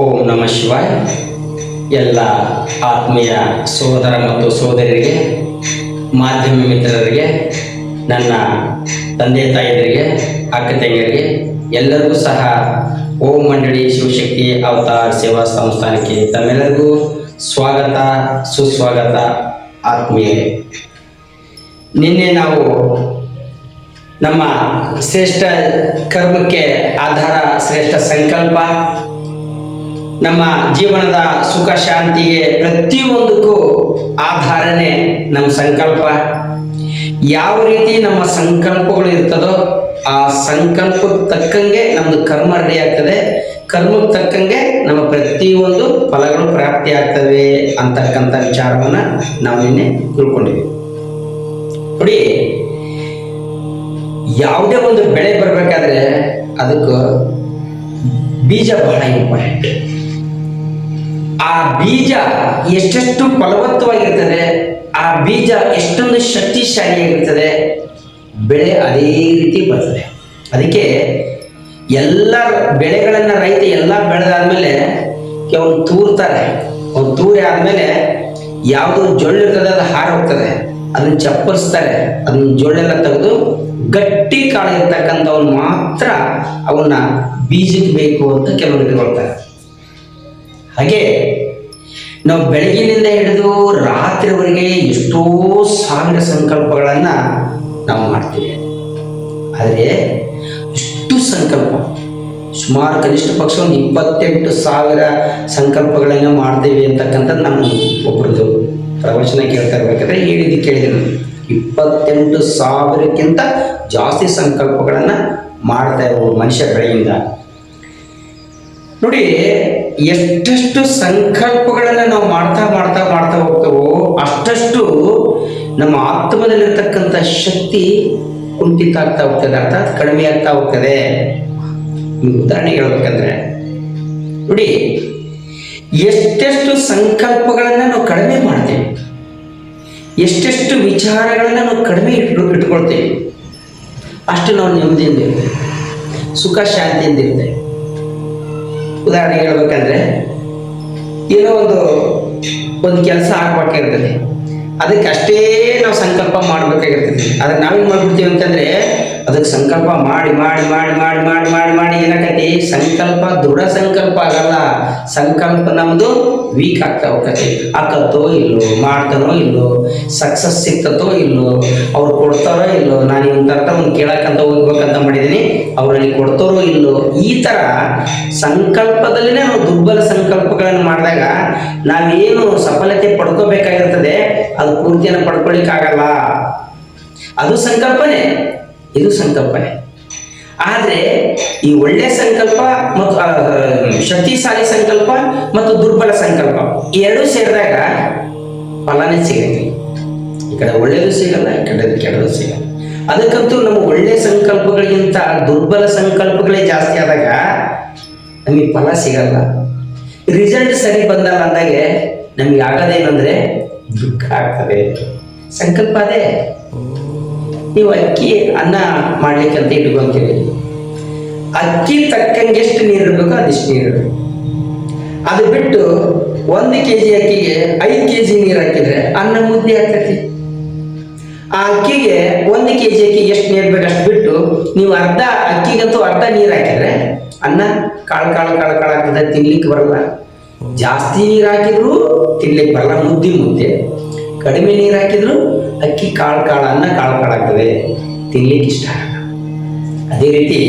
ಓಂ ನಮ ಶಿವಾಯ. ಎಲ್ಲ ಆತ್ಮೀಯ ಸೋದರ ಮತ್ತು ಸೋದರಿಯರಿಗೆ, ಮಾಧ್ಯಮ ಮಿತ್ರರಿಗೆ, ನನ್ನ ತಂದೆ ತಾಯಿಯರಿಗೆ, ಅಕ್ಕ ತಂಗಿಯರಿಗೆ, ಎಲ್ಲರಿಗೂ ಸಹ ಓಂ ಮಂಡಳಿ ಶಿವಶಕ್ತಿ ಅವತಾರ ಸೇವಾ ಸಂಸ್ಥಾನಕ್ಕೆ ತಮ್ಮೆಲ್ಲರಿಗೂ ಸ್ವಾಗತ, ಸುಸ್ವಾಗತ ಆತ್ಮೀಯರೇ. ನಿನ್ನೆ ನಾವು ನಮ್ಮ ಶ್ರೇಷ್ಠ ಕರ್ಮಕ್ಕೆ ಆಧಾರ, ಶ್ರೇಷ್ಠ ಸಂಕಲ್ಪ ನಮ್ಮ ಜೀವನದ ಸುಖ ಶಾಂತಿಗೆ ಪ್ರತಿಯೊಂದಕ್ಕೂ ಆಧಾರನೇ ನಮ್ಮ ಸಂಕಲ್ಪ. ಯಾವ ರೀತಿ ನಮ್ಮ ಸಂಕಲ್ಪಗಳು ಇರ್ತದೋ ಆ ಸಂಕಲ್ಪಕ್ಕೆ ತಕ್ಕಂಗೆ ನಮ್ದು ಕರ್ಮ ರೆಡಿ ಆಗ್ತದೆ. ಕರ್ಮಕ್ಕೆ ತಕ್ಕಂಗೆ ನಮ್ಮ ಪ್ರತಿಯೊಂದು ಫಲಗಳು ಪ್ರಾಪ್ತಿ ಆಗ್ತವೆ ಅಂತಕ್ಕಂಥ ವಿಚಾರವನ್ನ ನಾವು ನಿನ್ನೆ ತಿಳ್ಕೊಂಡಿವಿ ನೋಡಿ, ಯಾವುದೇ ಒಂದು ಬೆಳೆ ಬರಬೇಕಾದ್ರೆ ಅದಕ್ಕೆ ಬೀಜ ಬಹಳ ಇಂಪಾರ್ಟೆಂಟ್ ಆ ಬೀಜ ಎಷ್ಟೆಷ್ಟು ಫಲವತ್ತವಾಗಿರ್ತದೆ, ಆ ಬೀಜ ಎಷ್ಟೊಂದು ಶಕ್ತಿಶಾಲಿಯಾಗಿರ್ತದೆ, ಬೆಳೆ ಅದೇ ರೀತಿ ಬರ್ತದೆ. ಅದಕ್ಕೆ ಎಲ್ಲ ಬೆಳೆಗಳನ್ನು ರೈತ ಎಲ್ಲ ಬೆಳೆದಾದ್ಮೇಲೆ ಅವನು ತೂರ್ತಾರೆ. ಅವ್ನು ತೂರಿ ಆದಮೇಲೆ ಯಾವುದು ಜೊಳ್ಳಿರ್ತದೆ ಅದು ಹಾರ ಹೋಗ್ತದೆ. ಅದನ್ನ ಚಪ್ಪರಿಸ್ತಾರೆ. ಅದನ್ನ ಜೊಳ್ಳೆಲ್ಲ ತೆಗೆದು ಗಟ್ಟಿ ಕಾಳು ಇರ್ತಕ್ಕಂಥವ್ನು ಮಾತ್ರ ಅವನ್ನ ಬೀಜಕ್ಕೆ ಬೇಕು ಅಂತ ಕೆಲವರು ಇಟ್ಕೊಳ್ತಾರೆ ಹಾಗೆ ನಾವು ಬೆಳಗಿನಿಂದ ಹಿಡಿದು ರಾತ್ರಿವರೆಗೆ ಎಷ್ಟೋ ಸಾವಿರ ಸಂಕಲ್ಪಗಳನ್ನು ನಾವು ಮಾಡ್ತೀವಿ. ಆದರೆ ಇಷ್ಟು ಸಂಕಲ್ಪ, ಸುಮಾರು ಕನಿಷ್ಠ ಪಕ್ಷ ಒಂದು ಇಪ್ಪತ್ತೆಂಟು ಸಾವಿರ ಸಂಕಲ್ಪಗಳನ್ನು ಮಾಡ್ತೀವಿ ಅಂತಕ್ಕಂಥದ್ದು ನಮ್ಮ ಒಬ್ಬರದು ಪ್ರವಚನ ಕೇಳ್ತಾ ಇರ್ಬೇಕಾದ್ರೆ ಹೇಳಿದ್ದು ಕೇಳಿದ್ರು ಇಪ್ಪತ್ತೆಂಟು ಸಾವಿರಕ್ಕಿಂತ ಜಾಸ್ತಿ ಸಂಕಲ್ಪಗಳನ್ನು ಮಾಡ್ತಾ ಇರೋ ಮನುಷ್ಯ ಬೆಳಗಿಂದ. ನೋಡಿ, ಎಷ್ಟೆಷ್ಟು ಸಂಕಲ್ಪಗಳನ್ನು ನಾವು ಮಾಡ್ತಾ ಮಾಡ್ತಾ ಮಾಡ್ತಾ ಹೋಗ್ತೇವೋ ಅಷ್ಟಷ್ಟು ನಮ್ಮ ಆತ್ಮದಲ್ಲಿರ್ತಕ್ಕಂಥ ಶಕ್ತಿ ಕುಂಠಿತ ಆಗ್ತಾ ಹೋಗ್ತದೆ. ಅರ್ಥಾತ್ ಕಡಿಮೆ ಆಗ್ತಾ ಹೋಗ್ತದೆ. ಉದಾಹರಣೆ ಹೇಳ್ಬೇಕಂದ್ರೆ, ನೋಡಿ, ಎಷ್ಟೆಷ್ಟು ಸಂಕಲ್ಪಗಳನ್ನು ನಾವು ಕಡಿಮೆ ಮಾಡ್ತೇವೆ. ಎಷ್ಟೆಷ್ಟು ವಿಚಾರಗಳನ್ನು ನಾವು ಕಡಿಮೆ ಇಟ್ಟು, ಇಟ್ಕೊಳ್ತೇವೆ. ಅಷ್ಟು ನಾವು ನೆಮ್ಮದಿಯಿಂದ ಇರ್ತೇವೆ ಸುಖ, ಶಾಂತಿಯಿಂದ ಇರ್ತೇವೆ ಉದಾಹರಣೆಗೆ ಹೇಳ್ಬೇಕಂದ್ರೆ, ಏನೋ ಒಂದು ಒಂದು ಕೆಲಸ ಆಗ್ಬೇಕಾಗಿರ್ತದೆ. ಅದಕ್ಕೆ ಅಷ್ಟೇ ನಾವು ಸಂಕಲ್ಪ ಮಾಡ್ಬೇಕಾಗಿರ್ತದೆ. ಅದಕ್ಕೆ ನಾವೇನು ಮಾಡ್ಬಿಡ್ತೀವಿ ಅಂತಂದ್ರೆ ಅದಕ್ಕೆ ಸಂಕಲ್ಪ ಮಾಡಿ ಮಾಡಿ ಮಾಡಿ ಮಾಡಿ ಮಾಡಿ ಮಾಡಿ ಮಾಡಿ ಏನಾಕತಿ ಸಂಕಲ್ಪ, ದೃಢ ಸಂಕಲ್ಪ ಆಗಲ್ಲ. ಸಂಕಲ್ಪ ನಮ್ದು ವೀಕ್ ಆಗ್ತಾ ಆಕತ್ತೋ ಇಲ್ಲೋ, ಮಾಡ್ತಾನೋ ಇಲ್ಲೋ ಸಕ್ಸಸ್ ಸಿಗ್ತತೋ ಇಲ್ಲೋ, ಅವ್ರು ಕೊಡ್ತಾರೋ ಇಲ್ಲೋ, ನಾನು ಒಂದು ಅರ್ಥ ಒಂದು ಕೇಳಕ್ಕಂತ ಹೋಗ್ಬೇಕಂತ ಮಾಡಿದ್ದೀನಿ ಅವ್ರು ನನಗೆ ಕೊಡ್ತಾರೋ ಇಲ್ಲೋ, ಈ ತರ ಸಂಕಲ್ಪದಲ್ಲಿನೇ ನಾವು ದುರ್ಬಲ ಸಂಕಲ್ಪಗಳನ್ನು ಮಾಡಿದಾಗ ನಾವೇನು ಸಫಲತೆ ಪಡ್ಕೋಬೇಕಾಗಿರ್ತದೆ, ಅದು ಪೂರ್ತಿಯನ್ನು ಪಡ್ಕೊಳ್ಳಿಕ್ಕಾಗಲ್ಲ ಅದು ಸಂಕಲ್ಪನೆ. ಇದು ಸಂಕಲ್ಪನೆ ಆದರೆ ಈ ಒಳ್ಳೆ ಸಂಕಲ್ಪ ಮತ್ತು ಶಕ್ತಿಶಾಲಿ ಸಂಕಲ್ಪ ಮತ್ತು ದುರ್ಬಲ ಸಂಕಲ್ಪ ಎರಡೂ ಸೇರಿದಾಗ ಫಲನೇ ಸಿಗುತ್ತೆ. ಈ ಕಡೆ ಒಳ್ಳೇದು ಸಿಗಲ್ಲ, ಈ ಕಡೆ ಕೆಡದು ಸಿಗಲ್ಲ. ಅದಕ್ಕಂತೂ ನಮ್ಮ ಒಳ್ಳೆ ಸಂಕಲ್ಪಗಳಿಗಿಂತ ದುರ್ಬಲ ಸಂಕಲ್ಪಗಳೇ ಜಾಸ್ತಿ ಆದಾಗ ನಮಗೆ ಫಲ ಸಿಗಲ್ಲ. ರಿಸಲ್ಟ್ ಸರಿ ಬಂದಲ್ಲ ಅಂದಾಗೆ ನಮ್ಗೆ ಆಗೋದೇನಂದ್ರೆ ದುಃಖ ಆಗ್ತದೆ. ಸಂಕಲ್ಪ ಅದೇ. ನೀವು ಅಕ್ಕಿ ಅನ್ನ ಮಾಡ್ಲಿಕ್ಕೆ ಅಂತ ಇಟ್ಕೊಂತೀರಿ ಅಕ್ಕಿ ತಕ್ಕಂಗೆ ಎಷ್ಟು ನೀರು ಇರಬೇಕು ಅದಿಷ್ಟು ನೀರು ಅದು ಬಿಟ್ಟು ಒಂದು ಕೆ ಜಿ ಅಕ್ಕಿಗೆ ಐದು ಕೆ ಜಿ ನೀರು ಹಾಕಿದ್ರೆ ಅನ್ನ ಮುದ್ದೆ ಆಗ್ತೈತಿ. ಆ ಅಕ್ಕಿಗೆ ಒಂದು ಕೆ ಜಿ ಅಕ್ಕಿಗೆ ಎಷ್ಟು ನೀರು ಬೇಕು ಅಷ್ಟು ಬಿಟ್ಟು ನೀವು ಅರ್ಧ ಅಕ್ಕಿಗಂತೂ ಅರ್ಧ ನೀರು ಹಾಕಿದ್ರೆ ಅನ್ನ ಕಾಳು ಕಾಳು ಕಾಳು ಕಾಳು ಹಾಕಿದ್ರೆ ತಿನ್ಲಿಕ್ಕೆ ಬರಲ್ಲ. ಜಾಸ್ತಿ ನೀರು ಹಾಕಿದ್ರು ತಿನ್ಲಿಕ್ಕೆ ಬರಲ್ಲ ಮುದ್ದೆ ಮುದ್ದೆ. ಕಡಿಮೆ ನೀರು ಹಾಕಿದ್ರು ಅಕ್ಕಿ ಕಾಳು ಕಾಳು, ಅನ್ನ ಕಾಳು ಕಾಳಾಗ್ತವೆ ಆಗ್ತದೆ ತಿನ್ಲಿಕ್ಕೆ ಇಷ್ಟ ಆಗಲ್ಲ. ಅದೇ ರೀತಿ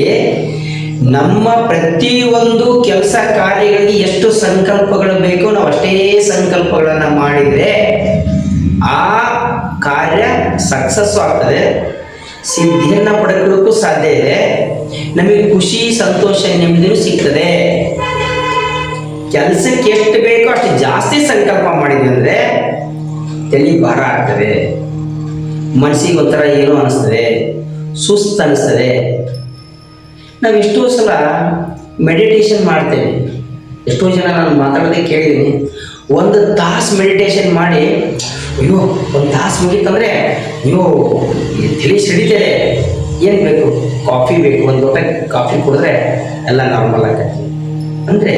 ನಮ್ಮ ಪ್ರತಿಯೊಂದು ಕೆಲಸ ಕಾರ್ಯಗಳಿಗೆ ಎಷ್ಟು ಸಂಕಲ್ಪಗಳು ಬೇಕೋ ನಾವು ಅಷ್ಟೇ ಸಂಕಲ್ಪಗಳನ್ನು ಮಾಡಿದರೆ ಆ ಕಾರ್ಯ ಸಕ್ಸಸ್ ಆಗ್ತದೆ. ಸಿದ್ಧಿಯನ್ನು ಪಡ್ಕೊಳ್ಳೋಕ್ಕೂ ಸಾಧ್ಯ ಇದೆ. ನಮಗೆ ಖುಷಿ, ಸಂತೋಷ, ನೆಮ್ಮದಿನೂ ಸಿಗ್ತದೆ. ಕೆಲಸಕ್ಕೆ ಎಷ್ಟು ಬೇಕೋ ಅಷ್ಟು ಜಾಸ್ತಿ ಸಂಕಲ್ಪ ಮಾಡಿದ್ವಿ ಅಂದರೆ ತಲೆ ಭಾರ ಆಗ್ತದೆ. ಮನಸ್ಸಿಗೆ ಒಂಥರ ಏನೋ ಅನಿಸ್ತದೆ, ಸುಸ್ತು ಅನಿಸ್ತದೆ. ನಾವು ಎಷ್ಟೋ ಸಲ ಮೆಡಿಟೇಷನ್ ಮಾಡ್ತೇವೆ. ಎಷ್ಟೋ ಜನ ನಾನು ಮಾತಾಡೋದೇ ಕೇಳಿದ್ದೀನಿ. ಒಂದು ತಾಸು ಮೆಡಿಟೇಷನ್ ಮಾಡಿ, ಅಯ್ಯೋ, ಒಂದು ತಾಸು ಮುಗೀತಂದರೆ, ಅಯ್ಯೋ ತಲೆ ಸಿಡಿತೇವೆ ಏನು ಬೇಕು? ಕಾಫಿ ಬೇಕು, ಒಂದು ಲೋಟ ಕಾಫಿ ಕುಡಿದ್ರೆ ಎಲ್ಲ ನಾರ್ಮಲ್ ಆಗತ್ತೆ. ಅಂದರೆ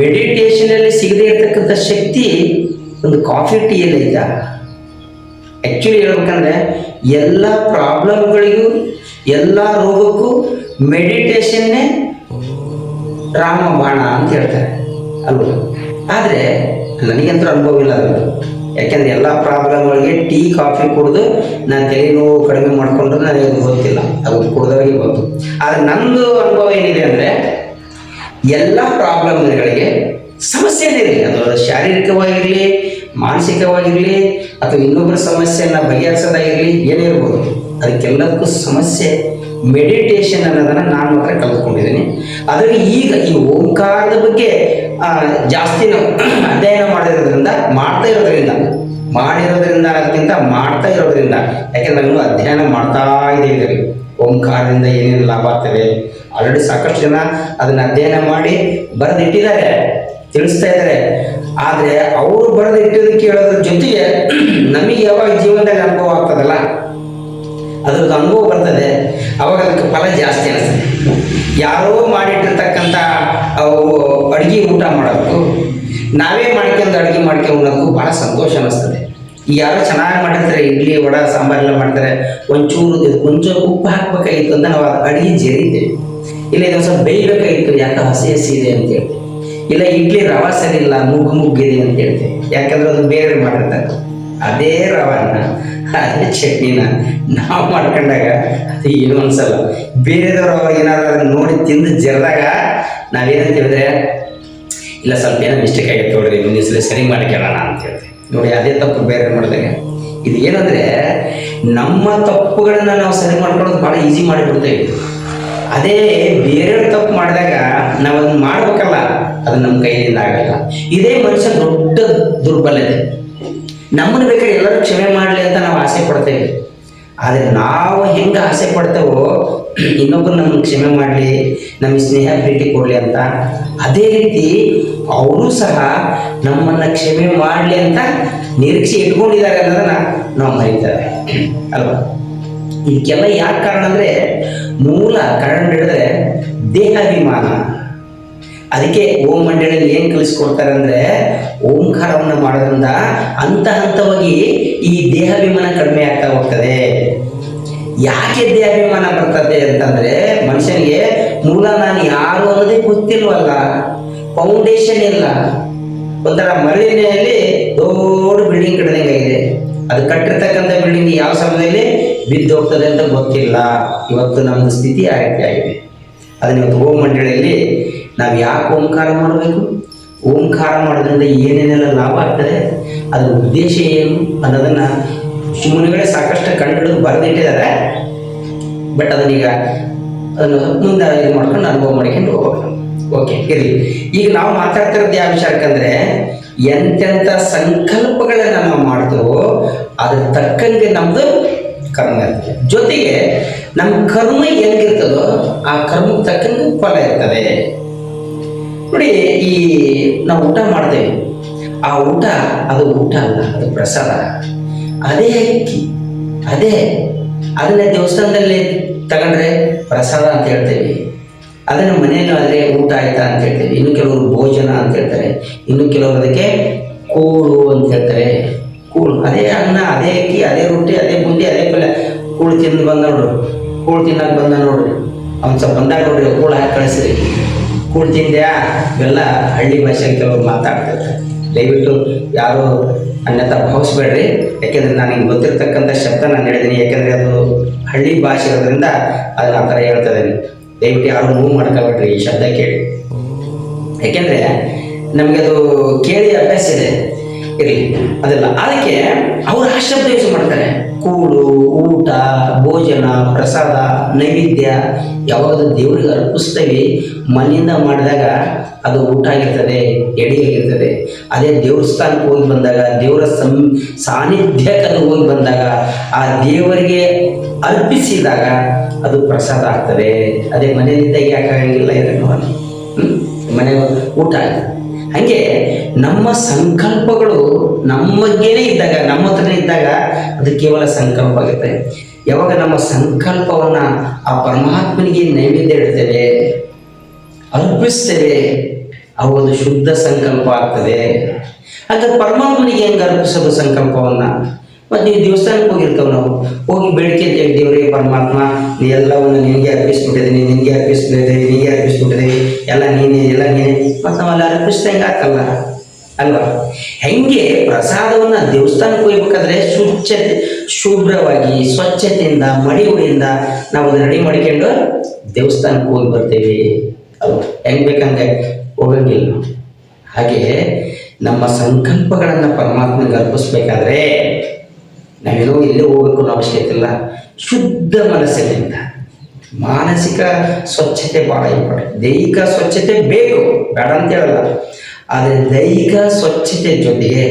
ಮೆಡಿಟೇಷನಲ್ಲಿ ಸಿಗದೇ ಇರತಕ್ಕಂಥ ಶಕ್ತಿ, ಒಂದು ಕಾಫಿ ಟೀಯಲ್ಲಿ ಐತ ಆ್ಯಕ್ಚುಲಿ ಹೇಳ್ಬೇಕಂದ್ರೆ ಎಲ್ಲ ಪ್ರಾಬ್ಲಮ್ಗಳಿಗೂ ಎಲ್ಲ ರೋಗಕ್ಕೂ ಮೆಡಿಟೇಷನ್ನೇ ರಾಮ ಬಾಣ ಅಂತ ಹೇಳ್ತಾರೆ. ಅಲ್ವ? ಆದರೆ ನನಗಂತೂ ಅನುಭವ ಇಲ್ಲ ಅದರದ್ದು. ಯಾಕೆಂದ್ರೆ ಎಲ್ಲ ಪ್ರಾಬ್ಲಮ್ಗಳಿಗೆ ಟೀ, ಕಾಫಿ ಕುಡಿದು ನಾನು ತಲೆ ನೋವು ಕಡಿಮೆ ಮಾಡಿಕೊಂಡ್ರೆ ನನಗೆ ಗೊತ್ತಿಲ್ಲ ಅದು ಕುಡಿದವರಿಗೆ ಗೊತ್ತು. ಆದರೆ ನಂದು ಅನುಭವ ಏನಿದೆ ಅಂದರೆ, ಎಲ್ಲ ಪ್ರಾಬ್ಲಮ್ಗಳಿಗೆ ಸಮಸ್ಯೆ ಇರಲಿ ಅದು ಶಾರೀರಿಕವಾಗಿರಲಿ, ಮಾನಸಿಕವಾಗಿರಲಿ, ಅಥವಾ ಇನ್ನೊಬ್ಬರ ಸಮಸ್ಯೆಯನ್ನು ಬಗೆಹರಿಸೋದಾಗಿರಲಿ ಏನೇ ಇರ್ಬೋದು. ಅದಕ್ಕೆಲ್ಲದಕ್ಕೂ ಸಮಸ್ಯೆ ಮೆಡಿಟೇಷನ್ ಅನ್ನೋದನ್ನು ನಾನು ಮಾತ್ರ ಕಲ್ತ್ಕೊಂಡಿದ್ದೀನಿ. ಅದರಲ್ಲಿ ಈಗ ಈ ಓಂಕಾರದ ಬಗ್ಗೆ ಜಾಸ್ತಿ ನಾವು ಅಧ್ಯಯನ ಮಾಡಿರೋದ್ರಿಂದ, ಮಾಡ್ತಾ ಇರೋದ್ರಿಂದ ಮಾಡಿರೋದ್ರಿಂದ ಅದಕ್ಕಿಂತ ಮಾಡ್ತಾ ಇರೋದ್ರಿಂದ, ಯಾಕೆಂದ್ರೆ ನಾನು ಅಧ್ಯಯನ ಮಾಡ್ತಾ ಇದ್ದೀನಿ ಓಂಕಾರದಿಂದ ಏನೇನು ಲಾಭ ಆಗ್ತದೆ? ಆಲ್ರೆಡಿ ಸಾಕಷ್ಟು ಜನ ಅದನ್ನು ಅಧ್ಯಯನ ಮಾಡಿ ಬರೆದಿಟ್ಟಿದ್ದಾರೆ. ತಿಳಿಸ್ತಾ ಇದ್ದಾರೆ. ಆದ್ರೆ ಅವರು ಬರೆದಿಟ್ಟಿದ್ದು ಕೇಳೋದ್ರ ಜೊತೆಗೆ ನಮಗೆ ಯಾವಾಗ ಜೀವನದಲ್ಲಿ ಅನುಭವ ಆಗ್ತದಲ್ಲ, ಅದ್ರದ್ದು ಅನುಭವ ಬರ್ತದೆ. ಅವಾಗ ಅದಕ್ಕೆ ಫಲ ಜಾಸ್ತಿ ಅನಿಸ್ತದೆ ಯಾರೋ ಮಾಡಿಟ್ಟಿರ್ತಕ್ಕಂಥ, ಅವು ಅಡುಗೆ ಊಟ ಮಾಡೋದಕ್ಕೂ ನಾವೇ ಮಾಡ್ಕೊಂಡು ಅಡುಗೆ ಮಾಡ್ಕೊಂಡು ಭಾಳ ಸಂತೋಷ ಅನಿಸ್ತದೆ ಯಾರೋ ಚೆನ್ನಾಗಿ ಮಾಡಿರ್ತಾರೆ, ಇಡ್ಲಿ, ವಡ ಸಾಂಬಾರೆಲ್ಲ ಮಾಡ್ತಾರೆ, ಒಂಚೂರು ಒಂಚೂರು ಉಪ್ಪು ಹಾಕ್ಬೇಕಾಗಿತ್ತು ಅಂತ ನಾವು ಅಡುಗೆ ಜರಿತೇವೆ. ಇಲ್ಲ ಇದೊಂದು ಸ್ವಲ್ಪ ಬೇಯಬೇಕಾಗಿತ್ತು, ಯಾಕೆ ಹಸಿ ಹಸಿ ಇದೆ ಅಂತ ಹೇಳ್ತೀವಿ ಇಲ್ಲ, ಇಡ್ಲಿ ರವ ಸರಿ ಇಲ್ಲ ಮುಗ್ಗು ಮುಗ್ಗಿದೆ ಅಂತ ಹೇಳ್ತೀವಿ ಯಾಕಂದ್ರೆ ಅದು ಬೇರೆ ಮಾಡಿರ್ತಾರೆ. ಅದೇ ರವನ್ನ ಅದೇ ಚಟ್ನಿನ ನಾವು ಮಾಡ್ಕೊಂಡಾಗ ಅದು ಏನು ಅನ್ಸಲ್ಲ ಬೇರೆದವ್ರು ಅವ್ರು ಏನಾದ್ರು ನೋಡಿ ತಿಂದು ಜರ್ದಾಗ ನಾವೇನಂತ ಹೇಳಿದ್ರೆ, ಇಲ್ಲ, ಸ್ವಲ್ಪ ಏನೋ ಮಿಸ್ಟೇಕ್ ಆಗಿತ್ತು ನೋಡ್ರಿ ಮುಂದಿನ ಸಲ ಸರಿ ಮಾಡ್ಕೊಳ್ಳೋಣ ಅಂತ ಹೇಳ್ತೀವಿ ನೋಡಿ, ಅದೇ ತಪ್ಪು ಬೇರೆ ಮಾಡಿದಾಗ. ಇದು ಏನಂದ್ರೆ, ನಮ್ಮ ತಪ್ಪುಗಳನ್ನ ನಾವು ಸರಿ ಮಾಡ್ಕೊಳ್ಳೋದು ಭಾಳ ಈಸಿ ಮಾಡಿಬಿಡ್ತೇವೆ ಅದೇ ಬೇರೆಯವ್ರ ತಪ್ಪು ಮಾಡಿದಾಗ ನಾವು ಅದನ್ನ ಮಾಡ್ಬೇಕಲ್ಲ. ಅದು ನಮ್ಮ ಕೈಯಿಂದ ಆಗಲ್ಲ. ಇದೇ ಮನುಷ್ಯ ದೊಡ್ಡ ದುರ್ಬಲತೆ ನಮ್ಮನ್ನು ಬೇಕಾದ್ರೆ ಎಲ್ಲರೂ ಕ್ಷಮೆ ಮಾಡಲಿ ಅಂತ ನಾವು ಆಸೆ ಪಡ್ತೇವೆ. ಆದರೆ ನಾವು ಹೆಂಗೆ ಆಸೆ ಪಡ್ತೇವೋ, ಇನ್ನೊಬ್ಬರು ನಮ್ಮನ್ನು ಕ್ಷಮೆ ಮಾಡಲಿ ನಮಗೆ ಸ್ನೇಹ ಪ್ರೀತಿ ಕೊಡಲಿ ಅಂತ, ಅದೇ ರೀತಿ ಅವರು ಸಹ ನಮ್ಮನ್ನು ಕ್ಷಮೆ ಮಾಡಲಿ ಅಂತ ನಿರೀಕ್ಷೆ ಇಟ್ಕೊಂಡಿದ್ದಾರೆ ಅನ್ನೋದನ್ನ ನಾವು ಮರೀತಾರೆ ಅಲ್ವಾ? ಇದಕ್ಕೆಲ್ಲ ಯಾಕೆ ಕಾರಣ ಅಂದರೆ, ಮೂಲ ಕಾರಣ ಹಿಡಿದ್ರೆ ದೇಹಾಭಿಮಾನ. ಅದಕ್ಕೆ ಓಂ ಮಂಡಳಿಯಲ್ಲಿ ಏನು ಕಲಿಸ್ಕೊಡ್ತಾರೆ ಅಂದ್ರೆ ಓಂಕಾರವನ್ನು ಮಾಡೋದ್ರಿಂದ ಹಂತ ಹಂತವಾಗಿ ಈ ದೇಹಾಭಿಮಾನ ಕಡಿಮೆ ಆಗ್ತಾ ಹೋಗ್ತದೆ. ಯಾಕೆ ದೇಹಾಭಿಮಾನ ಬರ್ತದೆ ಅಂತಂದ್ರೆ, ಮನುಷ್ಯನಿಗೆ ಮೂಲ ನಾನು ಯಾರು ಅನ್ನೋದೇ ಗೊತ್ತಿಲ್ವಲ್ಲ. ಫೌಂಡೇಶನ್ ಇಲ್ಲ. ಒಂಥರ ಮರಳಿನಲ್ಲಿ ದೊಡ್ಡ ಬಿಲ್ಡಿಂಗ್ ಕಟ್ಟದಂಗಾಗಿದೆ ಅದು ಕಟ್ಟಿರ್ತಕ್ಕಂಥ ಬಿಲ್ಡಿಂಗ್ ಯಾವ ಸಮಯದಲ್ಲಿ ಬಿದ್ದು ಹೋಗ್ತದೆ ಅಂತ ಗೊತ್ತಿಲ್ಲ. ಇವತ್ತು ನಮ್ಮ ಸ್ಥಿತಿ ಆ ಆಗಿದೆ. ಅದನ್ನ ಇವತ್ತು ಹೋಮ್ ಮಂಡಳಿಯಲ್ಲಿ ನಾವು ಯಾಕೆ ಓಂಕಾರ ಮಾಡಬೇಕು? ಓಂಕಾರ ಮಾಡೋದ್ರಿಂದ ಏನೇನೆಲ್ಲ ಲಾಭ ಆಗ್ತದೆ? ಅದರ ಉದ್ದೇಶ ಏನು ಅನ್ನೋದನ್ನ ಶಿವನಿಗಳೇ ಸಾಕಷ್ಟು ಕಂಡುಹಿಡಿದು ಬರೆದಿಟ್ಟಿದ್ದಾರೆ. ಬಟ್ ಅದನ್ನೀಗ ಅದನ್ನು ಮುಂದೆ ಇದು ಮಾಡ್ಕೊಂಡು ಅನುಭವ ಮಾಡ್ಕೊಂಡು ಹೋಗ್ಬೇಕು ಓಕೆ ಇರಲಿ. ಈಗ ನಾವು ಮಾತಾಡ್ತಿರೋದು ಯಾವ ವಿಚಾರಕ್ಕಂದ್ರೆ ಎಂತೆಂಥ ಸಂಕಲ್ಪಗಳನ್ನ ನಾವು ಮಾಡ್ತೀವೋ ಅದ್ರ ತಕ್ಕಂಗೆ ನಮ್ದು ಕರ್ಮ ಇರ್ತದೆ. ಜೊತೆಗೆ ನಮ್ಮ ಕರ್ಮ ಹೆಂಗಿರ್ತದೋ ಆ ಕರ್ಮಕ್ಕೆ ತಕ್ಕಂಗೆ ಫಲ ಇರ್ತದೆ. ನೋಡಿ ಈ ನಾವು ಊಟ ಮಾಡ್ತೇವೆ. ಆ ಊಟ ಅದು ಊಟ ಅಲ್ಲ, ಅದು ಪ್ರಸಾದ. ಅದೇ ಅಕ್ಕಿ, ಅದೇ. ಅದನ್ನ ದೇವಸ್ಥಾನದಲ್ಲಿ ತಗೊಂಡ್ರೆ ಪ್ರಸಾದ ಅಂತ ಹೇಳ್ತೇವೆ. ಅದನ್ನು ಮನೆಯಲ್ಲಿ ಆದರೆ ಊಟ ಆಯ್ತಾ ಅಂತ ಹೇಳ್ತೇವೆ. ಇನ್ನು ಕೆಲವರು ಭೋಜನ ಅಂತ ಹೇಳ್ತಾರೆ. ಇನ್ನು ಕೆಲವರು ಅದಕ್ಕೆ ಕೂಳು ಅಂತ ಹೇಳ್ತಾರೆ. ಕೂಳು ಅದೇ ಅನ್ನ, ಅದೇ ಅಕ್ಕಿ, ಅದೇ ರೊಟ್ಟಿ, ಅದೇ ಬುಂದಿ, ಅದೇ ಪಲ್ಯ. ಕೂಳು ತಿಂದು ಬಂದ ನೋಡ್ರಿ ಕೂಳು ತಿನ್ನಕ್ಕೆ ಬಂದ ನೋಡ್ರಿ ಅವ್ನು ಸ್ವಲ್ಪ ಬಂದಾಗ ನೋಡ್ರಿ ಕೂಳು ಹಾಕಿ ಕಳಿಸ್ರಿ. ಕೂಳು ತಿಂದ್ಯಾ? ಇವೆಲ್ಲ ಹಳ್ಳಿ ಭಾಷೆಯಲ್ಲಿ ಕೆಲವರು ಮಾತಾಡ್ತಾರೆ ದಯವಿಟ್ಟು ಯಾರು ಅನ್ಯತಾ ಭಾವಿಸ್ಬೇಡ್ರಿ. ಯಾಕೆಂದ್ರೆ ನನಗೆ ಗೊತ್ತಿರ್ತಕ್ಕಂಥ ಶಬ್ದ ನಾನು ಹೇಳಿದ್ದೀನಿ. ಯಾಕೆಂದ್ರೆ ಅದು ಹಳ್ಳಿ ಭಾಷೆ ಇರೋದ್ರಿಂದ ಅದನ್ನ ಆ ಥರ ಹೇಳ್ತಾ ಇದ್ದೀನಿ. ದಯವಿಟ್ಟು ಯಾರು ಮೂವ್ ಮಾಡ್ಕೊಬೇಡ್ರಿ ಈ ಶಬ್ದ ಕೇಳಿ. ಯಾಕೆಂದ್ರೆ ನಮಗೆ ಅದು ಕೇಳಿ ಅಭ್ಯಾಸ ಇದೆ. ಇರಲಿ ಅದೆಲ್ಲ. ಅದಕ್ಕೆ ಅವರು ಆ ಶಬ್ದ ಯೂಸ್ ಮಾಡ್ತಾರೆ. ಕೂಡು, ಊಟ, ಭೋಜನ, ಪ್ರಸಾದ, ನೈವೇದ್ಯ ಯಾವಾಗ ದೇವರಿಗೆ ಅರ್ಪಿಸ್ತೇವೆ. ಮನೆಯಿಂದ ಮಾಡಿದಾಗ ಅದು ಊಟ ಆಗಿರ್ತದೆ ಎಡೆಯಾಗಿರ್ತದೆ ಅದೇ ದೇವಸ್ಥಾನಕ್ಕೆ ಹೋಗಿ ಬಂದಾಗ, ದೇವರ ಸಂ ಸಾನ್ನಿಧ್ಯಕ್ಕೆ ಹೋಗಿ ಬಂದಾಗ ಆ ದೇವರಿಗೆ ಅರ್ಪಿಸಿದಾಗ ಅದು ಪ್ರಸಾದ ಆಗ್ತದೆ. ಅದೇ ಮನೆಯಿಂದ ಇರೋ ಹ್ಮ್? ಮನೆಗೆ ಊಟ ಹಾಗೆ ನಮ್ಮ ಸಂಕಲ್ಪಗಳು ನಮ್ಮ ಇದ್ದಾಗ, ನಮ್ಮ ಹತ್ರನೇ ಇದ್ದಾಗ ಅದು ಕೇವಲ ಸಂಕಲ್ಪ ಆಗುತ್ತೆ. ಯಾವಾಗ ನಮ್ಮ ಸಂಕಲ್ಪವನ್ನ ಆ ಪರಮಾತ್ಮನಿಗೆ ನೈವೇದ್ಯ ಇಡ್ತೇವೆ, ಅರ್ಪಿಸ್ತೇವೆ ಒಂದು ಶುದ್ಧ ಸಂಕಲ್ಪ ಆಗ್ತದೆ. ಅದು ಪರಮಾತ್ಮನಿಗೆ ಹೆಂಗೆ ಅರ್ಪಿಸೋದು ಸಂಕಲ್ಪವನ್ನ? ಮತ್ತೆ ನೀವು ದೇವಸ್ಥಾನಕ್ಕೆ ಹೋಗಿರ್ತೇವೆ ನಾವು. ಹೋಗಿ ಬೇಡಿಕೆ ಅಂತೇಳಿ ದೇವರೇ ಪರಮಾತ್ಮ, ನೀ ಎಲ್ಲವನ್ನು ನಿನಗೆ ಅರ್ಪಿಸ್ಬಿಟ್ಟಿದ್ದೀನಿ ನಿನಗೆ ಅರ್ಪಿಸ್ಬಿಟ್ಟಿದೆ ನಿನಗೆ ಅರ್ಪಿಸ್ಬಿಟ್ಟಿದೆ, ಎಲ್ಲ ನೀನೇ ಎಲ್ಲ ನೀನೇ. ಮತ್ತೆ ನಾವೆಲ್ಲ ಅರ್ಪಿಸ್ದಂಗೆ ಆಕಲ್ಲ ಅಲ್ವಾ? ಹೆಂಗೆ ಪ್ರಸಾದವನ್ನ ದೇವಸ್ಥಾನಕ್ಕೆ ಹೋಗ್ಬೇಕಾದ್ರೆ ಸ್ವಚ್ಛತೆ ಶುಭ್ರವಾಗಿ, ಸ್ವಚ್ಛತೆಯಿಂದ ಮಡಿಗಳಿಂದ ನಾವು ರೆಡಿ ಮಾಡಿಕೊಂಡು ದೇವಸ್ಥಾನಕ್ಕೆ ಹೋಗಿ ಬರ್ತೇವೆ. ಅಲ್ವಾ ಹೆಂಗ್ ಬೇಕಂದ್ರೆ ಹೋಗಂಗಿಲ್ಲ. ಹಾಗೆ ನಮ್ಮ ಸಂಕಲ್ಪಗಳನ್ನು ಪರಮಾತ್ಮನಿಗೆ ಅರ್ಪಿಸ್ಬೇಕಾದ್ರೆ ನಾವೇನೋ ಎಲ್ಲೇ ಹೋಗ್ಬೇಕು ಅನ್ನೋ ಅವಶ್ಯಕತೆ ಇಲ್ಲ. ಶುದ್ಧ ಮನಸ್ಸಿನಿಂದ. ಮಾನಸಿಕ ಸ್ವಚ್ಛತೆ ಭಾಳ ಇಂಪಾರ್ಟೆಂಟ್ ದೈಹಿಕ ಸ್ವಚ್ಛತೆ ಬೇಕು. ಬೇಡ ಅಂತ ಹೇಳಲ್ಲ. ಆದರೆ ದೈಹಿಕ ಸ್ವಚ್ಛತೆ ಜೊತೆಗೆ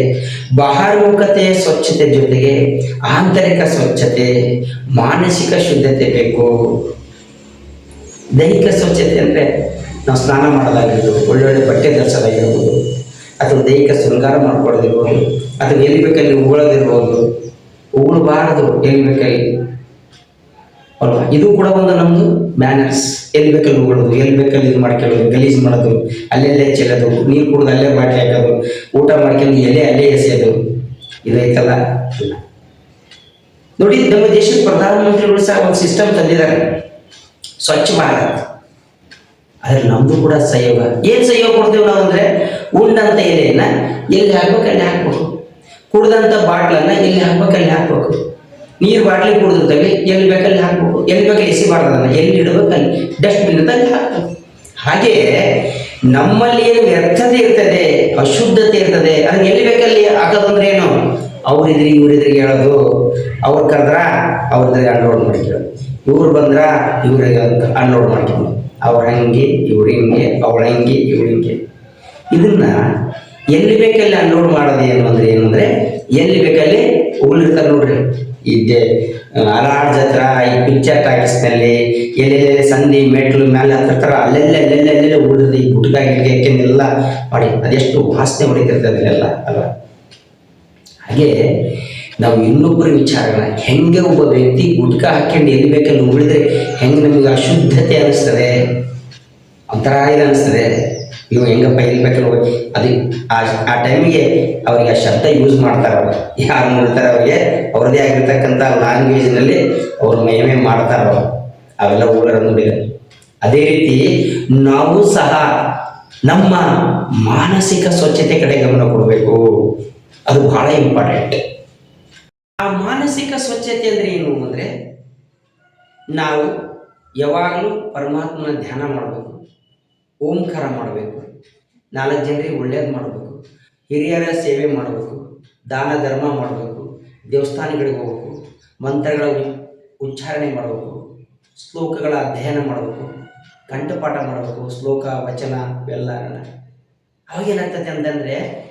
ಬಹಿರ್ಮುಖತೆಯ ಸ್ವಚ್ಛತೆ ಜೊತೆಗೆ ಆಂತರಿಕ ಸ್ವಚ್ಛತೆ, ಮಾನಸಿಕ ಶುದ್ಧತೆ ಬೇಕು. ದೈಹಿಕ ಸ್ವಚ್ಛತೆ ಅಂದರೆ ನಾವು ಸ್ನಾನ ಮಾಡೋದಾಗಿರ್ಬೋದು ಒಳ್ಳೊಳ್ಳೆ ಬಟ್ಟೆ ಧರಿಸೋದಾಗಿರ್ಬೋದು, ಅಥವಾ ದೈಹಿಕ ಶೃಂಗಾರ ಮಾಡ್ಕೊಳ್ಳೋದಿರ್ಬೋದು, ಅಥವಾ ಎಲ್ಲಿ ಬೇಕಲ್ಲಿ ಉಗುಳೋದಿರ್ಬೋದು, ಉಗುಳಬಾರದು ಎಲ್ಲಿ ಬೇಕಲ್ಲಿ ಅಲ್ವಾ ಇದು ಕೂಡ ಒಂದು ನಮ್ದು ಮ್ಯಾನರ್ಸ್ ಎಲ್ಲಿ ಬೇಕಲ್ಲಿ ಹೋಗೋದು ಎಲ್ಲಿ ಬೇಕಲ್ಲಿ ಇದು ಮಾಡ್ಕೊಳ್ಳೋದು, ಗಲೀಜು ಮಾಡೋದು, ಅಲ್ಲೆಲ್ಲೇ ಚೆಲ್ಲೋದು, ನೀರು ಕುಡಿದು ಅಲ್ಲೇ ಬಾಟ್ಲಿ ಹಾಕೋದು, ಊಟ ಮಾಡ್ಕೊಂಡು ಎಲೆ ಅಲ್ಲೇ ಎಸೆಯೋದು. ಇದೈತಲ್ಲ ನೋಡಿ, ನಮ್ಮ ದೇಶದ ಪ್ರಧಾನಮಂತ್ರಿಗಳು ಸಹ ಒಂದು ಸಿಸ್ಟಮ್ ತಂದಿದ್ದಾರೆ. ಸ್ವಚ್ಛ ಭಾರತ. ಆದ್ರೆ ನಮ್ದು ಕೂಡ ಸಹಯೋಗ. ಏನ್ ಸಹಯೋಗ ಕೊಡ್ತೇವೆ ನಾವು ಅಂದ್ರೆ, ಉಂಡಂತ ಎಲೆಯನ್ನ ಎಲ್ಲಿ ಹಾಕ್ಬೇಕು, ಅಲ್ಲಿ ಹಾಕ್ಬೇಕು ಕುಡ್ದಂತ ಬಾಟ್ಲನ್ನ ಎಲ್ಲಿ ಹಾಕ್ಬೇಕು, ಅಲ್ಲಿ ಹಾಕ್ಬೇಕು. ನೀರು ಬಾಟ್ಲಿ ಕುಡಿದಿರ್ತವೆ ಎಲ್ಲಿ ಬೇಕಲ್ಲಿ ಹಾಕ್ಬೇಕು, ಎಲ್ಲಿ ಬೇಕಲ್ಲಿ ಎಸಿಬಾರ್ದು ಅದನ್ನ ಎಲ್ಲಿ ಇಡಬೇಕು ಅಲ್ಲಿ ಡಸ್ಟ್ಬಿನ್ ಅಲ್ಲಿ ಹಾಕ್ಬೇಕು. ಹಾಗೆ ನಮ್ಮಲ್ಲಿ ಏನು ವ್ಯರ್ಥತೆ ಇರ್ತದೆ, ಅಶುದ್ಧತೆ ಇರ್ತದೆ, ಅದನ್ನ ಎಲ್ಲಿ ಬೇಕಲ್ಲಿ ಹಾಕೋದಂದ್ರೆ ಏನು? ಅವ್ರಿದ್ರಿ ಇವ್ರಿದ್ರಿಗೆ ಹೇಳೋದು. ಅವ್ರು ಕರೆದ್ರ ಅವ್ರದ್ರಿಗೆ ಅನ್ಲೋಡ್ ಮಾಡ್ಕೊಳ್ಳೋದು. ಇವ್ರು ಬಂದ್ರ ಇವ್ರಿಗೆ ಅನ್ಲೋಡ್ ಮಾಡ್ಕೊಳ್ಳೋದು. ಅವ್ರ ಹಂಗೆ, ಇವ್ರು ಹಿಂಗೆ ಅವಳ ಹಂಗೆ, ಇವ್ರ ಹಿಂಗೆ. ಇದನ್ನ ಎಲ್ಲಿ ಬೇಕಲ್ಲಿ ಅನ್ಲೋಡ್ ಮಾಡೋದು ಏನು ಅಂದ್ರೆ ಏನಂದ್ರೆ ಎಲ್ಲಿ ಬೇಕಲ್ಲಿ ಉಗುಳಿರ್ತಾರೆ ನೋಡ್ರಿ. ಇದ್ದೆ. ಅಲಾಡ್ ಜತ್ರ ಈ ಪಿಕ್ಚರ್ ಟಾಕೀಸ್ನಲ್ಲಿ ಎಲ್ಲೆಲ್ಲೆಲ್ಲ ಸಂಧಿ ಮೆಟ್ಲು ಮೇಲೆ ಹತ್ತಿರ್ತಾರ ಅಲ್ಲೆಲ್ಲ ಅಲ್ಲೆಲ್ಲ ಅಲ್ಲೆಲ್ಲ ಉಳಿದ್ರೆ ಈ ಗುಟ್ಕ ಗಿಟ್ಕೆಲ್ಲ ಮಾಡಿ. ಅದೆಷ್ಟು ವಾಸನೆ ಹೊಡಿತಿರ್ತದೆ ಅದನ್ನೆಲ್ಲ ಅಲ್ವಾ? ಹಾಗೆ ನಾವು ಇನ್ನೊಬ್ಬರ ವಿಚಾರಗಳ ಹೆಂಗೆ ಒಬ್ಬ ವ್ಯಕ್ತಿ ಗುಟ್ಕ ಹಾಕ್ಯಂಡು ಎಲ್ಲಿ ಬೇಕಲ್ಲಿ ಉಳಿದ್ರೆ ಹೆಂಗೆ ನಮಗೆ ಅಶುದ್ಧತೆ ಅನಿಸ್ತದೆ? ಒಂಥರ ಇದು ಅನಿಸ್ತದೆ. ಇವು ಹೆಂಗಪ್ಪ ಹೋಗಿ. ಅದು ಆ ಟೈಮ್ಗೆ ಟೈಮಿಗೆ ಅವರಿಗೆ ಆ ಶಬ್ದ ಯೂಸ್ ಮಾಡ್ತಾರೆ ಅವ್ರು. ಯಾರು ನೋಡ್ತಾರೆ ಅವರಿಗೆ? ಅವ್ರದ್ದೇ ಆಗಿರ್ತಕ್ಕಂಥ ಲ್ಯಾಂಗ್ವೇಜ್ನಲ್ಲಿ ಅವ್ರು ಮೇಮೆ ಮಾಡ್ತಾರೆ ಅವ್ರು. ಅವೆಲ್ಲ ಊರ ನುಡಿಗಳು ಅದೇ ರೀತಿ ನಾವು ಸಹ ನಮ್ಮ ಮಾನಸಿಕ ಸ್ವಚ್ಛತೆ ಕಡೆ ಗಮನ ಕೊಡಬೇಕು. ಅದು ಬಹಳ ಇಂಪಾರ್ಟೆಂಟ್ ಆ ಮಾನಸಿಕ ಸ್ವಚ್ಛತೆ ಅಂದ್ರೆ ಏನು ಅಂದ್ರೆ ನಾವು ಯಾವಾಗಲೂ ಪರಮಾತ್ಮನ ಧ್ಯಾನ ಮಾಡಬೇಕು. ಓಂಕಾರ ಮಾಡಬೇಕು. ನಾಲ್ಕು ಜನರಿಗೆ ಒಳ್ಳೇದು ಮಾಡಬೇಕು. ಹಿರಿಯರ ಸೇವೆ ಮಾಡಬೇಕು. ದಾನ ಧರ್ಮ ಮಾಡಬೇಕು. ದೇವಸ್ಥಾನಗಳಿಗೆ ಹೋಗಬೇಕು. ಮಂತ್ರಗಳ ಉಚ್ಚಾರಣೆ ಮಾಡಬೇಕು. ಶ್ಲೋಕಗಳ ಅಧ್ಯಯನ ಮಾಡಬೇಕು. ಕಂಠಪಾಠ ಮಾಡಬೇಕು. ಶ್ಲೋಕ, ವಚನ, ಇವೆಲ್ಲ ಅವಾಗ ಏನಾಗ್ತದೆ ಅಂತಂದರೆ,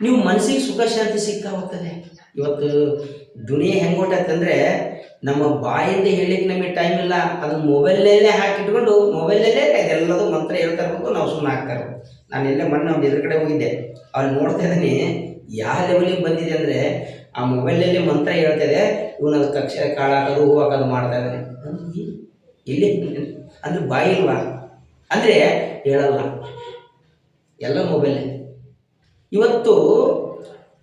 ನೀವು ಮನಸ್ಸಿಗೆ ಸುಖ ಶಾಂತಿ ಸಿಗ್ತಾ ಹೋಗ್ತದೆ. ಇವತ್ತು ದುನಿಯಾ ಹೆಂಗೆ ಹೊಂಟೈತಂದ್ರೆ ನಮ್ಮ ಬಾಯಿಂದ ಹೇಳಿಕ್ಕೆ ನಮಗೆ ಟೈಮ್ ಇಲ್ಲ. ಅದನ್ನ ಮೊಬೈಲಲ್ಲೇ ಹಾಕಿಟ್ಕೊಂಡು ಮೊಬೈಲಲ್ಲೇ ಇದೆಲ್ಲದೂ ಮಂತ್ರ ಹೇಳ್ತಾ ಇರ್ಬೇಕು, ನಾವು ಸುಮ್ಮನೆ ಇರ್ಬೇಕು. ನಾನು ಎಲ್ಲೇ ಮೊನ್ನೆ ಒಂದು ಎದುರು ಕಡೆ ಹೋಗಿದ್ದೆ. ಅವ್ರು ನೋಡ್ತಾ ಇದ್ದೀನಿ ಯಾವ ಲೆವೆಲಿಗೆ ಬಂದಿದೆ ಅಂದರೆ ಆ ಮೊಬೈಲಲ್ಲಿ ಮಂತ್ರ ಹೇಳ್ತಾ ಇದೆ, ಇವನು ಅದು ಕಕ್ಷ, ಕಾಳು ಹಾಕೋದು, ಹೂ ಹಾಕೋದು ಮಾಡ್ತಾ ಇದ್ದಾನೆ ಇಲ್ಲಿ ಅಂದ್ರೆ ಬಾಯಿ ಇಲ್ವಾ? ಅಂದರೆ ಹೇಳಲ್ಲ. ಎಲ್ಲ ಮೊಬೈಲೇ ಇವತ್ತು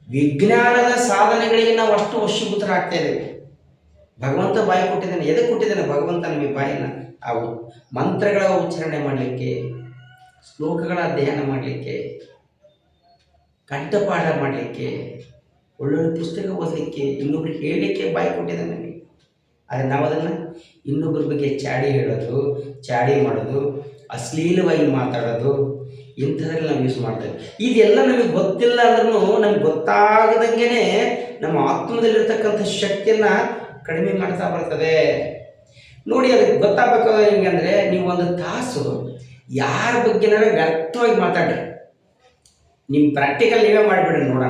ವಿಜ್ಞಾನದ ಸಾಧನೆಗಳಿಗೆ ನಾವು ಅಷ್ಟು ವಶೀಭೂತರಾಗ್ತಾ ಇದ್ದೇವೆ ಭಗವಂತ ಬಾಯಿ ಕೊಟ್ಟಿದ್ದಾನೆ ಎದಕ್ಕೆ ಕೊಟ್ಟಿದ್ದಾನೆ, ಭಗವಂತ ನಮಗೆ ಬಾಯಿನ ಅವು ಮಂತ್ರಗಳ ಉಚ್ಚಾರಣೆ ಮಾಡಲಿಕ್ಕೆ, ಶ್ಲೋಕಗಳ ಅಧ್ಯಯನ ಮಾಡಲಿಕ್ಕೆ, ಕಂಠಪಾಠ ಮಾಡಲಿಕ್ಕೆ, ಒಳ್ಳೊಳ್ಳೆ ಪುಸ್ತಕ ಓದಲಿಕ್ಕೆ ಇನ್ನೊಬ್ರಿಗೆ ಹೇಳಲಿಕ್ಕೆ ಬಾಯಿ ಕೊಟ್ಟಿದ್ದಾನೆ ನಮಗೆ. ಆದರೆ ನಾವು ಅದನ್ನು ಇನ್ನೊಬ್ಬರ ಬಗ್ಗೆ ಚಾಡಿ ಹೇಳೋದು, ಚಾಡಿ ಮಾಡೋದು, ಅಶ್ಲೀಲವಾಗಿ ಮಾತಾಡೋದು ಇಂಥದ್ರಲ್ಲಿ ನಾವು ಯೂಸ್ ಮಾಡ್ತೇವೆ ಇದೆಲ್ಲ ನಮಗೆ ಗೊತ್ತಿಲ್ಲ ಅಂದ್ರೂ ನಮ್ಗೆ ಗೊತ್ತಾಗದಂಗೆ ನಮ್ಮ ಆತ್ಮದಲ್ಲಿರ್ತಕ್ಕಂಥ ಶಕ್ತಿಯನ್ನು ಕಡಿಮೆ ಮಾಡ್ತಾ ಬರ್ತದೆ. ನೋಡಿ, ಅದಕ್ಕೆ ಗೊತ್ತಾಗಬೇಕು ಹೆಂಗಂದ್ರೆ ನೀವು ಒಂದು ತಾಸು ಯಾರ ಬಗ್ಗೆನಾರ ವ್ಯರ್ಥವಾಗಿ ಮಾತಾಡ್ರಿ. ನಿಮ್ಮ ಪ್ರಾಕ್ಟಿಕಲ್ ನೀವೇ ಮಾಡಿಬಿಡ್ರಿ ನೋಡೋಣ.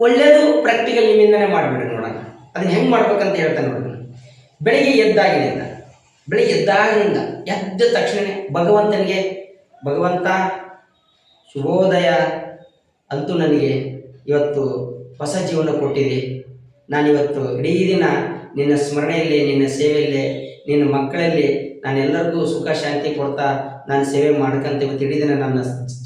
ಒಳ್ಳೆಯದು ಪ್ರಾಕ್ಟಿಕಲ್ ನಿಮ್ಮಿಂದನೇ ಮಾಡಿಬಿಡ್ರಿ ನೋಡೋಣ. ಅದನ್ನ ಹೆಂಗೆ ಮಾಡ್ಬೇಕಂತ ಹೇಳ್ತಾನೆ ನೋಡೋಣ ಬೆಳಿಗ್ಗೆ ಎದ್ದಾಗಿನಿಂದ ಬೆಳಿಗ್ಗೆ ಎದ್ದಾಗಿನಿಂದ ಎದ್ದ ತಕ್ಷಣ ಭಗವಂತನಿಗೆ ಭಗವಂತ, ಶುಭೋದಯ ಅಂತೂ ನನಗೆ ಇವತ್ತು ಹೊಸ ಜೀವನ ಕೊಟ್ಟಿದೆ. ನಾನಿವತ್ತು ಇಡೀ ದಿನ ನಿನ್ನ ಸ್ಮರಣೆಯಲ್ಲಿ, ನಿನ್ನ ಸೇವೆಯಲ್ಲಿ, ನಿನ್ನ ಮಕ್ಕಳಲ್ಲಿ ನಾನೆಲ್ಲರಿಗೂ ಸುಖ, ಶಾಂತಿ ಕೊಡ್ತಾ ನಾನು ಸೇವೆ ಮಾಡ್ಕೊಂತ ಇವತ್ತು ಇಡೀ ದಿನ ನನ್ನ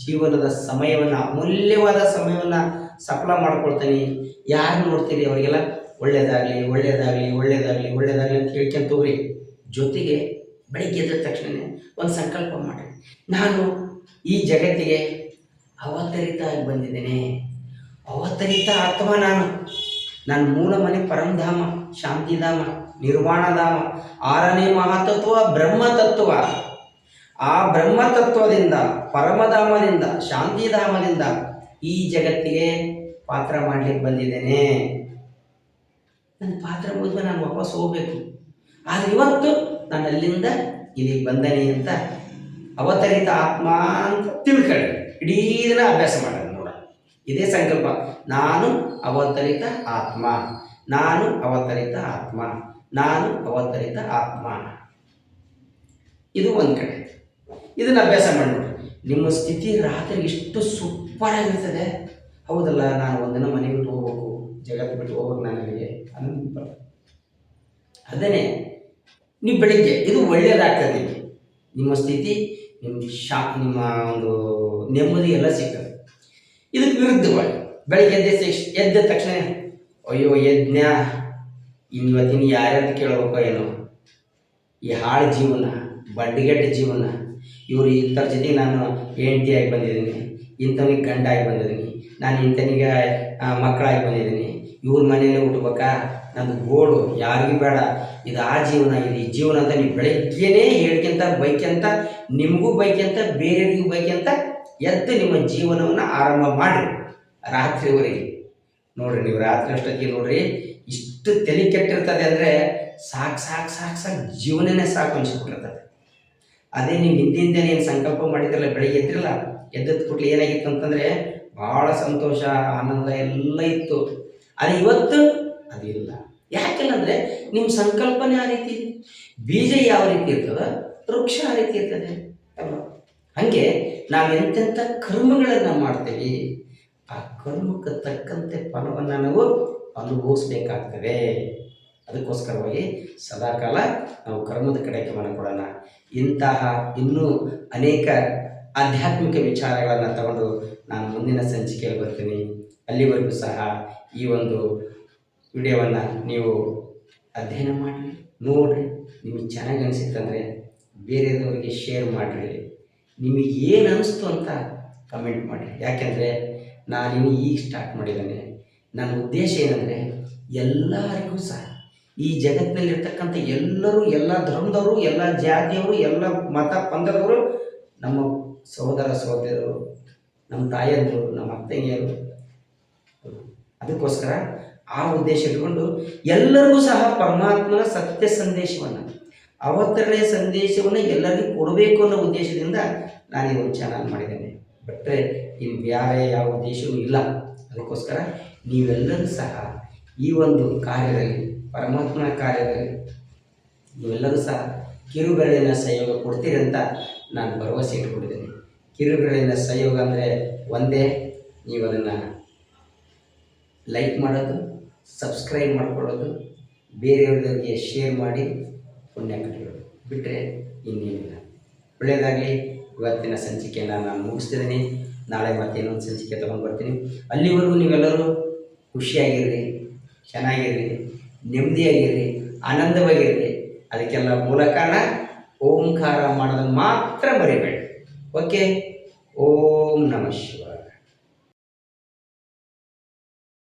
ಜೀವನದ ಸಮಯವನ್ನು, ಅಮೂಲ್ಯವಾದ ಸಮಯವನ್ನು ಸಫಲ ಮಾಡ್ಕೊಳ್ತೀನಿ. ಯಾರು ನೋಡ್ತೀರಿ ಅವರಿಗೆಲ್ಲ? ಒಳ್ಳೆಯದಾಗಲಿ ಒಳ್ಳೇದಾಗಲಿ ಒಳ್ಳೇದಾಗಲಿ ಒಳ್ಳೆಯದಾಗಲಿ ಅಂತ ಹೇಳ್ಕೊಂತ ಹೋಗ್ರಿ. ಜೊತೆಗೆ ಬೆಳಿಗ್ಗೆ ಎದ್ದ ತಕ್ಷಣ ಒಂದು ಸಂಕಲ್ಪ ಮಾಡಿ. ನಾನು ಈ ಜಗತ್ತಿಗೆ ಅವತರಿತ ಆಗಿ ಬಂದಿದ್ದೇನೆ. ಅವತರಿತ ಆತ್ಮ ನಾನು. ನನ್ನ ಮೂಲ ಮನೆ ಪರಂಧಾಮ, ಶಾಂತಿಧಾಮ, ನಿರ್ವಾಣಧಾಮ, ಆರನೇ ಮಹಾತತ್ವ, ಬ್ರಹ್ಮತತ್ವ. ಆ ಬ್ರಹ್ಮತತ್ವದಿಂದ, ಪರಮಧಾಮದಿಂದ, ಶಾಂತಿಧಾಮದಿಂದ ಈ ಜಗತ್ತಿಗೆ ಪಾತ್ರ ಮಾಡಲಿಕ್ಕೆ ಬಂದಿದ್ದೇನೆ. ನನ್ನ ಪಾತ್ರ ಮುಗಿದ ನಾನು ವಾಪಸ್ ಹೋಗ್ಬೇಕು. ಆದರೆ ಇವತ್ತು ನಾನು ಅಲ್ಲಿಂದ ಇಲ್ಲಿಗೆ ಬಂದನೆ ಅಂತ ಅವತರಿತ ಆತ್ಮ ಅಂತ ತಿಳ್ಕೊಳ್ಳಿ ಇಡೀ ದಿನ ಅಭ್ಯಾಸ ಮಾಡೋದು ನೋಡ. ಇದೇ ಸಂಕಲ್ಪ. ನಾನು ಅವತರಿತ ಆತ್ಮ. ನಾನು ಅವತರಿತ ಆತ್ಮ. ನಾನು ಅವತರಿತ ಆತ್ಮ. ಇದು ಒಂದು ಕಡೆ. ಇದನ್ನು ಅಭ್ಯಾಸ ಮಾಡಿ ನಿಮ್ಮ ಸ್ಥಿತಿ ರಾತ್ರಿ ಎಷ್ಟು ಸೂಪರ್ ಆಗಿರ್ತದೆ ಹೌದಲ್ಲ, ನಾನು ಒಂದಿನ ಮನೆ ಬಿಟ್ಟು ಹೋಗ್ಬೇಕು, ಜಗತ್ತು ಬಿಟ್ಟು ಹೋಗ್ಬೇಕು ನಾನು ಅಲ್ಲಿಗೆ ಅನ್ನೋದು ಅದನ್ನೇ ನೀವು ಬೆಳಿಗ್ಗೆ ಇದು ಒಳ್ಳೆಯದಾಗ್ತದೆ ನಿಮ್ಮ ಸ್ಥಿತಿ ನಿಮ್ಮ ಶಾ ನಿಮ್ಮ ಒಂದು ನೆಮ್ಮದಿ ಎಲ್ಲ ಸಿಗ್ತದೆ. ಇದಕ್ಕೆ ವಿರುದ್ಧವಾಗಿ ಬೆಳಿಗ್ಗೆ ಎದ್ದ ಎದ್ದ ತಕ್ಷಣ, ಅಯ್ಯೋ ಯಜ್ಞ ಇವತ್ತಿನ ಯಾರ್ಯಾರು ಕೇಳಬೇಕೋ ಏನೋ? ಈ ಹಾಳು ಜೀವನ ಬಡ್ಡಿಗೆಟ್ಟ ಜೀವನ, ಇವರು ಇಂಥವ್ರ ಜೊತೆಗೆ ನಾನು ಹೆಂಡತಿಯಾಗಿ ಬಂದಿದ್ದೀನಿ, ಇಂಥವನಿಗೆ ಗಂಡಾಗಿ ಬಂದಿದ್ದೀನಿ, ನಾನು ಇಂಥನಿಗೆ ಮಕ್ಕಳಾಗಿ ಬಂದಿದ್ದೀನಿ, ಇವ್ರ ಮನೇಲಿ ಹುಟ್ಟಬೇಕಾ ನಂದು ಗೋಳು ಯಾರಿಗೂ ಬೇಡ. ಇದು ಆ ಜೀವನ, ಇದು ಈ ಜೀವನ ಅಂತ ನೀವು ಬೆಳಗ್ಗೆನೇ ಹೇಳ್ಕೊಂತ ಬೈಕ್ಯಂತ ನಿಮಗೂ ಬೈಕ್ಯಂತ ಬೇರೆಯವ್ರಿಗೂ ಬೈಕ್ಯಂತ ಎದ್ದು ನಿಮ್ಮ ಜೀವನವನ್ನು ಆರಂಭ ಮಾಡಿರಿ ರಾತ್ರಿವರೆಗೆ. ನೋಡ್ರಿ ನೀವು ರಾತ್ರಿ ಅಷ್ಟೊತ್ತಿಗೆ ನೋಡ್ರಿ, ಇಷ್ಟು ತಲೆ ಕೆಟ್ಟಿರ್ತದೆ ಅಂದರೆ ಸಾಕು ಸಾಕು ಸಾಕು ಸಾಕು ಜೀವನನೇ ಸಾಕು ಅನ್ಸ್ಬಿಟ್ಟಿರ್ತದೆ. ಅದೇ ನೀವು ಹಿಂದಿಂದ ಏನು ಸಂಕಲ್ಪ ಮಾಡಿದ್ರಲ್ಲ, ಬೆಳಗ್ಗೆ ಎದ್ದಿರಲ್ಲ ಎದ್ದದ ಕೂಡಲೇ ಏನಾಗಿತ್ತು ಅಂತಂದರೆ ಭಾಳ ಸಂತೋಷ, ಆನಂದ ಎಲ್ಲ ಇತ್ತು. ಅದು ಇವತ್ತು ಅದಿಲ್ಲ ಯಾಕಿಲ್ಲ ಅಂದರೆ ನಿಮ್ಮ ಸಂಕಲ್ಪನೆ ಆ ರೀತಿ ಬೀಜ ಯಾವ ರೀತಿ ಇರ್ತದ ವೃಕ್ಷ ಆ ರೀತಿ ಇರ್ತದೆ. ಅಲ್ವಾ? ಹಾಗೆ ನಾವು ಎಂತೆಂಥ ಕರ್ಮಗಳನ್ನು ಮಾಡ್ತೇವೆ, ಆ ಕರ್ಮಕ್ಕೆ ತಕ್ಕಂತೆ ಫಲವನ್ನು ನಾವು ಅನುಭವಿಸ್ಬೇಕಾಗ್ತದೆ. ಅದಕ್ಕೋಸ್ಕರವಾಗಿ ಸದಾಕಾಲ ನಾವು ಕರ್ಮದ ಕಡೆ ಗಮನ ಕೊಡೋಣ. ಇಂತಹ ಇನ್ನೂ ಅನೇಕ ಆಧ್ಯಾತ್ಮಿಕ ವಿಚಾರಗಳನ್ನು ತಗೊಂಡು ನಾನು ಮುಂದಿನ ಸಂಚಿಕೆಯಲ್ಲಿ ಬರ್ತೀನಿ. ಅಲ್ಲಿವರೆಗೂ ಸಹ ಈ ಒಂದು ವಿಡಿಯೋವನ್ನು ನೀವು ಅಧ್ಯಯನ ಮಾಡಿರಿ, ನೋಡಿರಿ, ನಿಮಗೆ ಚೆನ್ನಾಗಿ ಅನಿಸಿತ್ತಂದರೆ ಬೇರೆಯವರಿಗೆ ಶೇರ್ ಮಾಡಿರಿ. ನಿಮಗೆ ಏನು ಅನಿಸ್ತು ಅಂತ ಕಮೆಂಟ್ ಮಾಡಿ ಯಾಕೆಂದರೆ ನಾನಿನ್ನು ಈಗ ಸ್ಟಾರ್ಟ್ ಮಾಡಿದ್ದೇನೆ. ನನ್ನ ಉದ್ದೇಶ ಏನಂದರೆ ಎಲ್ಲರಿಗೂ ಸಹ ಈ ಜಗತ್ತಿನಲ್ಲಿರ್ತಕ್ಕಂಥ ಎಲ್ಲರೂ, ಎಲ್ಲ ಧರ್ಮದವರು, ಎಲ್ಲ ಜಾತಿಯವರು, ಎಲ್ಲ ಮತ ಪಂಥದವರು ನಮ್ಮ ಸಹೋದರ ಸಹೋದರರು ನಮ್ಮ ತಾಯಂದರು, ನಮ್ಮ ಅತ್ತಂಗಿಯರು ಅದಕ್ಕೋಸ್ಕರ ಆ ಉದ್ದೇಶ ಇಟ್ಕೊಂಡು ಎಲ್ಲರಿಗೂ ಸಹ ಪರಮಾತ್ಮನ ಸತ್ಯ ಸಂದೇಶವನ್ನು ಅವತರಣೆಯ ಸಂದೇಶವನ್ನು ಎಲ್ಲರಿಗೂ ಕೊಡಬೇಕು ಅನ್ನೋ ಉದ್ದೇಶದಿಂದ ನಾನು ಈ ಒಂದು ಚಾನಲ್ ಮಾಡಿದ್ದೇನೆ. ಬಿಟ್ಟರೆ ಇನ್ನು ಬೇರೆ ಯಾವ ಉದ್ದೇಶವೂ ಇಲ್ಲ. ಅದಕ್ಕೋಸ್ಕರ ನೀವೆಲ್ಲರೂ ಸಹ ಈ ಒಂದು ಕಾರ್ಯದಲ್ಲಿ, ಪರಮಾತ್ಮನ ಕಾರ್ಯದಲ್ಲಿ ನೀವೆಲ್ಲರೂ ಸಹ ಕಿರುಬೆರಳಿನ ಸಹಯೋಗ ಕೊಡ್ತೀರಿ ಅಂತ ನಾನು ಭರವಸೆ ಇಟ್ಕೊಂಡಿದ್ದೇನೆ. ಕಿರುಬೆರಳಿನ ಸಹಯೋಗ ಅಂದರೆ ಒಂದೇ ನೀವು ಅದನ್ನು ಲೈಕ್ ಮಾಡೋದು ಸಬ್ಸ್ಕ್ರೈಬ್ ಮಾಡ್ಕೊಳ್ಳೋದು, ಬೇರೆಯವ್ರಿಗೆ ಶೇರ್ ಮಾಡಿ, ಪುಣ್ಯ ಕಟ್ಟಿರೋದು. ಬಿಟ್ಟರೆ ಇನ್ನೇನಿಲ್ಲ. ಒಳ್ಳೆಯದಾಗಲಿ. ಇವತ್ತಿನ ಸಂಚಿಕೆಯನ್ನು ನಾನು ಮುಗಿಸ್ತಿದ್ದೀನಿ. ನಾಳೆ ಮತ್ತೆ ಇನ್ನೊಂದು ಸಂಚಿಕೆ ತೊಗೊಂಡು ಬರ್ತೀನಿ. ಅಲ್ಲಿವರೆಗೂ ನೀವೆಲ್ಲರೂ ಖುಷಿಯಾಗಿರ್ರಿ, ಚೆನ್ನಾಗಿರ್ರಿ, ನೆಮ್ಮದಿಯಾಗಿರ್ರಿ, ಆನಂದವಾಗಿರ್ರಿ. ಅದಕ್ಕೆಲ್ಲ ಮೂಲ ಕಾರಣ ಓಂಕಾರ ಮಾಡೋದನ್ನು ಮಾತ್ರ ಮರಿಬೇಡಿ. ಓಕೆ? ಓಂ ನಮಃ ಶಿವ